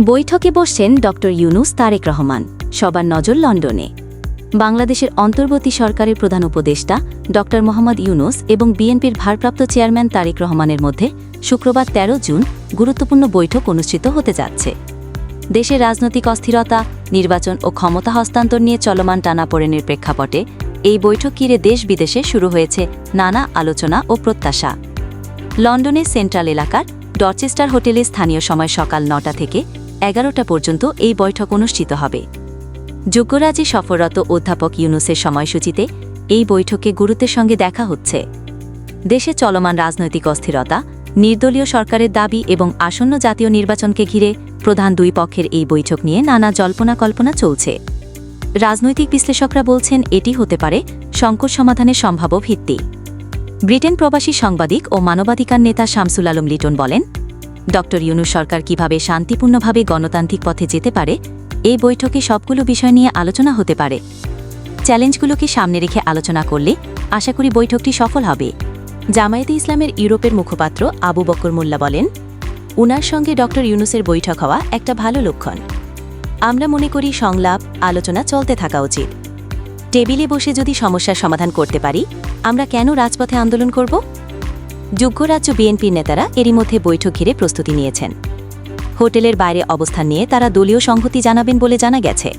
বৈঠকে বসছেন ড ইউনুস তারেক রহমান। সবার নজর লন্ডনে। বাংলাদেশের অন্তর্বর্তী সরকারের প্রধান উপদেষ্টা ড মোহাম্মদ ইউনুস এবং বিএনপির ভারপ্রাপ্ত চেয়ারম্যান তারেক রহমানের মধ্যে শুক্রবার ১৩ জুন গুরুত্বপূর্ণ বৈঠক অনুষ্ঠিত হতে যাচ্ছে। দেশের রাজনৈতিক অস্থিরতা, নির্বাচন ও ক্ষমতা হস্তান্তর নিয়ে চলমান টানাপোড়েনের প্রেক্ষাপটে এই বৈঠক ঘিরে দেশ বিদেশে শুরু হয়েছে নানা আলোচনা ও প্রত্যাশা। লন্ডনের সেন্ট্রাল এলাকার ডরচেস্টার হোটেলে স্থানীয় সময় সকাল নটা থেকে এগারোটা পর্যন্ত এই বৈঠক অনুষ্ঠিত হবে। যুক্তরাজ্যে সফররত অধ্যাপক ইউনুসের সময়সূচিতে এই বৈঠকে গুরুত্বের সঙ্গে দেখা হচ্ছে। দেশে চলমান রাজনৈতিক অস্থিরতা, নির্দলীয় সরকারের দাবি এবং আসন্ন জাতীয় নির্বাচনকে ঘিরে প্রধান দুই পক্ষের এই বৈঠক নিয়ে নানা জল্পনা কল্পনা চলছে। রাজনৈতিক বিশ্লেষকরা বলছেন এটি হতে পারে সংকট সমাধানের সম্ভাব্য ভিত্তি। ব্রিটেন প্রবাসী সাংবাদিক ও মানবাধিকার নেতা শামসুল আলম লিটন বলেন ড ইউনুস সরকার কীভাবে শান্তিপূর্ণভাবে গণতান্ত্রিক পথে যেতে পারে এই বৈঠকে সবগুলো বিষয় নিয়ে আলোচনা হতে পারে। চ্যালেঞ্জগুলোকে সামনে রেখে আলোচনা করলে আশা করি বৈঠকটি সফল হবে। জামায়াতে ইসলামের ইউরোপের মুখপাত্র আবু বকর মোল্লা বলেন, উনার সঙ্গে ডক্টর ইউনুসের বৈঠক হওয়া একটা ভালো লক্ষণ। আমরা মনে করি সংলাপ, আলোচনা চলতে থাকা উচিত। টেবিলে বসে যদি সমস্যার সমাধান করতে পারি, আমরা কেন রাজপথে আন্দোলন করব? যুক্তরাজ্য বিএনপির নেতারা এরই মধ্যে বৈঠক ঘিরে প্রস্তুতি নিয়েছেন। হোটেলের বাইরে অবস্থান নিয়ে তারা দলীয় সংহতি জানাবেন বলে জানা গেছে।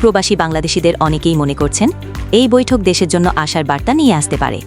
প্রবাসী বাংলাদেশিদের অনেকেই মনে করছেন, এই বৈঠক দেশের জন্য আশার বার্তা নিয়ে আসতে পারে।